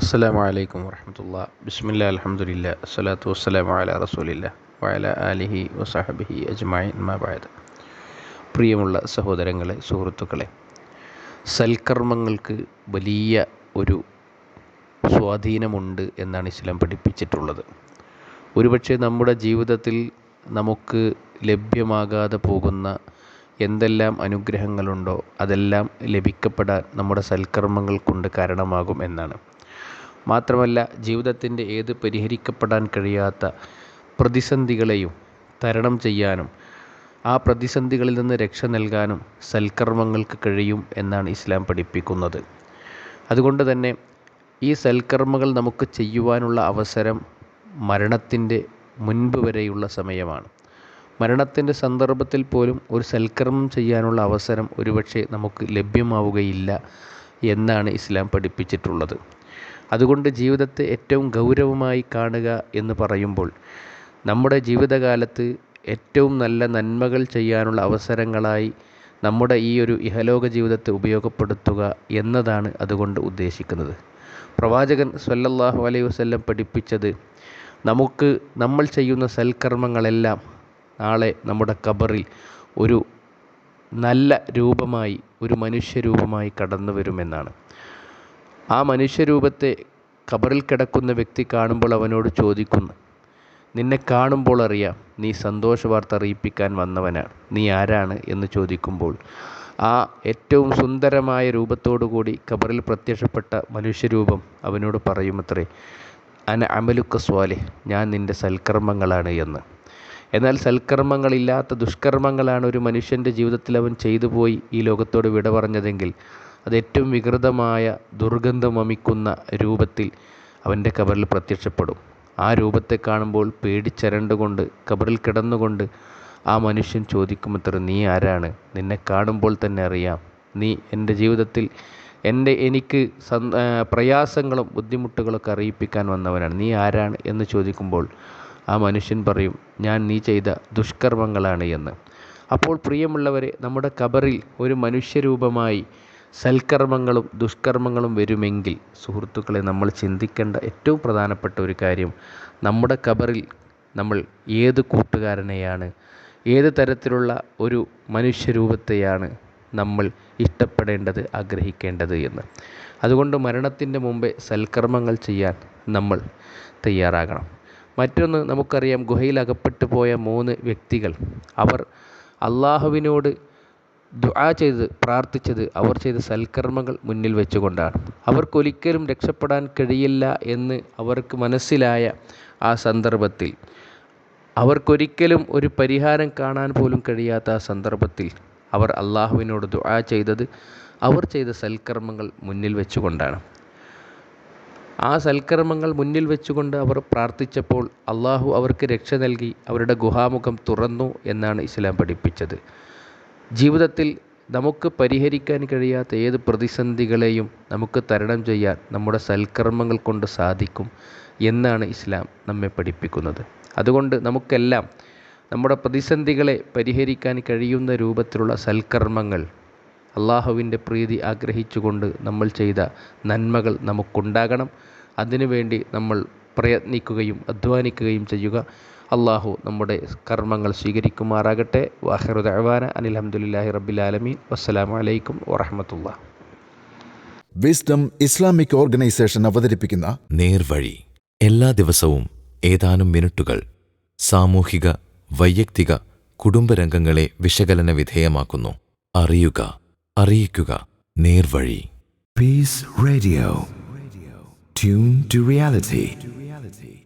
അസ്സലാമു വലൈക്കും വറഹമത്തുള്ള ബിസ്മില്ല അലഹമുല്ല അസ്സലാത്തു വസ്സലാം വാല റസൂലില്ല വാല അലിഹി വസാഹബിഹി അജ്മായി മാബായത് പ്രിയമുള്ള സഹോദരങ്ങളെ സുഹൃത്തുക്കളെ സൽക്കർമ്മങ്ങൾക്ക് വലിയ ഒരു സ്വാധീനമുണ്ട് എന്നാണ് ഇസ്ലാം പഠിപ്പിച്ചിട്ടുള്ളത്. ഒരുപക്ഷെ നമ്മുടെ ജീവിതത്തിൽ നമുക്ക് ലഭ്യമാകാതെ പോകുന്ന എന്തെല്ലാം അനുഗ്രഹങ്ങളുണ്ടോ അതെല്ലാം ലഭിക്കപ്പെടാൻ നമ്മുടെ സൽക്കർമ്മങ്ങൾ കൊണ്ട് കാരണമാകും എന്നാണ്. മാത്രമല്ല ജീവിതത്തിന്റെ ഏത് പരിഹരിക്കപ്പെടാൻ കഴിയാത്ത പ്രതിസന്ധികളെയും തരണം ചെയ്യാനും ആ പ്രതിസന്ധികളിൽ നിന്ന് രക്ഷ നൽകാനും സൽക്കർമ്മങ്ങൾക്ക് കഴിയും എന്നാണ് ഇസ്ലാം പഠിപ്പിക്കുന്നത്. അതുകൊണ്ട് തന്നെ ഈ സൽക്കർമ്മകൾ നമുക്ക് ചെയ്യുവാനുള്ള അവസരം മരണത്തിന്റെ മുൻപ് വരെയുള്ള സമയമാണ്. മരണത്തിന്റെ സന്ദർഭത്തിൽ പോലും ഒരു സൽക്കർമ്മം ചെയ്യാനുള്ള അവസരം ഒരുപക്ഷെ നമുക്ക് ലഭ്യമാവുകയില്ല എന്നാണ് ഇസ്ലാം പഠിപ്പിച്ചിട്ടുള്ളത്. അതുകൊണ്ട് ജീവിതത്തെ ഏറ്റവും ഗൗരവമായി കാണുക എന്ന് പറയുമ്പോൾ നമ്മുടെ ജീവിതകാലത്ത് ഏറ്റവും നല്ല നന്മകൾ ചെയ്യാനുള്ള അവസരങ്ങളായി നമ്മുടെ ഈ ഒരു ഇഹലോക ജീവിതത്തെ ഉപയോഗപ്പെടുത്തുക എന്നതാണ് അതുകൊണ്ട് ഉദ്ദേശിക്കുന്നത്. പ്രവാചകൻ സല്ലല്ലാഹു അലൈഹി വസല്ലം പഠിപ്പിച്ചത് നമുക്ക് നമ്മൾ ചെയ്യുന്ന സൽക്കർമ്മങ്ങളെല്ലാം നാളെ നമ്മുടെ കബറിൽ ഒരു നല്ല രൂപമായി ഒരു മനുഷ്യരൂപമായി കടന്നു വരുമെന്നാണ് ആ മനുഷ്യരൂപത്തെ കബറിൽ കിടക്കുന്ന വ്യക്തി കാണുമ്പോൾ അവനോട് ചോദിക്കുന്നു നിന്നെ കാണുമ്പോൾ അറിയാം നീ സന്തോഷ വാർത്ത അറിയിപ്പിക്കാൻ വന്നവനാണ്. നീ ആരാണ്? എന്ന് ചോദിക്കുമ്പോൾ ആ ഏറ്റവും സുന്ദരമായ രൂപത്തോടു കൂടി ഖബറിൽ പ്രത്യക്ഷപ്പെട്ട മനുഷ്യരൂപം അവനോട് പറയുമത്രേ അന അമലുക്ക സ്വാലെ ഞാൻ നിന്റെ സൽക്കർമ്മങ്ങളാണ് എന്ന്. എന്നാൽ സൽക്കർമ്മങ്ങളില്ലാത്ത ദുഷ്കർമ്മങ്ങളാണ് ഒരു മനുഷ്യന്റെ ജീവിതത്തിൽ അവൻ ചെയ്തു പോയി ഈ ലോകത്തോട് വിട പറഞ്ഞതെങ്കിൽ അത് ഏറ്റവും വികൃതമായ ദുർഗന്ധം വമിക്കുന്ന രൂപത്തിൽ അവന്റെ കബറിൽ പ്രത്യക്ഷപ്പെടും. ആ രൂപത്തെ കാണുമ്പോൾ പേടിച്ചരണ്ടുകൊണ്ട് കബറിൽ കിടന്നുകൊണ്ട് ആ മനുഷ്യൻ ചോദിക്കുമത്ര നീ ആരാണ്? നിന്നെ കാണുമ്പോൾ തന്നെ അറിയാം. നീ എന്റെ ജീവിതത്തിൽ എന്റെ എനിക്ക് പ്രയാസങ്ങളും ബുദ്ധിമുട്ടുകളൊക്കെ അറിയിപ്പിക്കാൻ വന്നവനാണ്. നീ ആരാണ്? എന്ന് ചോദിക്കുമ്പോൾ ആ മനുഷ്യൻ പറയും ഞാൻ നീ ചെയ്ത ദുഷ്കർമ്മങ്ങളാണ് എന്ന്. അപ്പോൾ പ്രിയമുള്ളവരെ നമ്മുടെ കബറിൽ ഒരു മനുഷ്യരൂപമായി സൽക്കർമ്മങ്ങളും ദുഷ്കർമ്മങ്ങളും വരുമെങ്കിൽ സുഹൃത്തുക്കളെ നമ്മൾ ചിന്തിക്കേണ്ട ഏറ്റവും പ്രധാനപ്പെട്ട ഒരു കാര്യം നമ്മുടെ കബറിൽ നമ്മൾ ഏത് കൂട്ടുകാരനെയാണ് ഏത് തരത്തിലുള്ള ഒരു മനുഷ്യരൂപത്തെയാണ് നമ്മൾ ഇഷ്ടപ്പെടേണ്ടത് ആഗ്രഹിക്കേണ്ടത് എന്ന്. അതുകൊണ്ട് മരണത്തിന്റെ മുമ്പേ സൽക്കർമ്മങ്ങൾ ചെയ്യാൻ നമ്മൾ തയ്യാറാകണം. മറ്റൊന്ന് നമുക്കറിയാം ഗുഹയിൽ അകപ്പെട്ടു പോയ മൂന്ന് വ്യക്തികൾ അവർ അള്ളാഹുവിനോട് ദുആ ചെയ്ത് പ്രാർത്ഥിച്ചത് അവർ ചെയ്ത സൽക്കർമ്മങ്ങൾ മുന്നിൽ വെച്ചുകൊണ്ടാണ്. അവർക്കൊരിക്കലും രക്ഷപ്പെടാൻ കഴിയില്ല എന്ന് അവർക്ക് മനസ്സിലായ ആ സന്ദർഭത്തിൽ. അവർക്കൊരിക്കലും ഒരു പരിഹാരം കാണാൻ പോലും കഴിയാത്ത ആ സന്ദർഭത്തിൽ അവർ അള്ളാഹുവിനോട് ദുആ ചെയ്തത് അവർ ചെയ്ത സൽക്കർമ്മങ്ങൾ മുന്നിൽ വെച്ചുകൊണ്ടാണ്. ആ സൽക്കർമ്മങ്ങൾ മുന്നിൽ വെച്ചുകൊണ്ട് അവർ പ്രാർത്ഥിച്ചപ്പോൾ അള്ളാഹു അവർക്ക് രക്ഷ നൽകി അവരുടെ ഗുഹാമുഖം തുറന്നു എന്നാണ് ഇസ്ലാം പഠിപ്പിച്ചത്. ജീവിതത്തിൽ നമുക്ക് പരിഹരിക്കാൻ കഴിയാത്ത ഏത് പ്രതിസന്ധികളെയും നമുക്ക് തരണം ചെയ്യാൻ നമ്മുടെ സൽക്കർമ്മങ്ങൾ കൊണ്ട് സാധിക്കും എന്നാണ് ഇസ്ലാം നമ്മെ പഠിപ്പിക്കുന്നത്. അതുകൊണ്ട് നമുക്കെല്ലാം നമ്മുടെ പ്രതിസന്ധികളെ പരിഹരിക്കാൻ കഴിയുന്ന രൂപത്തിലുള്ള സൽക്കർമ്മങ്ങൾ അള്ളാഹുവിന്റെ പ്രീതി ആഗ്രഹിച്ചുകൊണ്ട് നമ്മൾ ചെയ്ത നന്മകൾ നമുക്കുണ്ടാകണം. അതിനുവേണ്ടി നമ്മൾ പ്രയത്നിക്കുകയും അധ്വാനിക്കുകയും ചെയ്യുക. അള്ളാഹു നമ്മുടെ കർമ്മങ്ങൾ സ്വീകരിക്കുമാറാകട്ടെ. വാഹിറു ദഅവാന അനിൽഹമുല്ലാഹി റബ്ബിലാലമീൻ വസ്സലാമു അലൈക്കും വറഹമത്തുള്ള വിസ്ഡം ഇസ്ലാമിക് ഓർഗനൈസേഷൻ അവതരിപ്പിക്കുന്ന നേർവഴി. എല്ലാ ദിവസവും ഏതാനും മിനിറ്റുകൾ സാമൂഹിക വൈയക്തിക കുടുംബരംഗങ്ങളെ വിശകലന വിധേയമാക്കുന്നു. അറിയുക അറിയിക്കുക. നേർവഴി. Peace radio tune to to reality.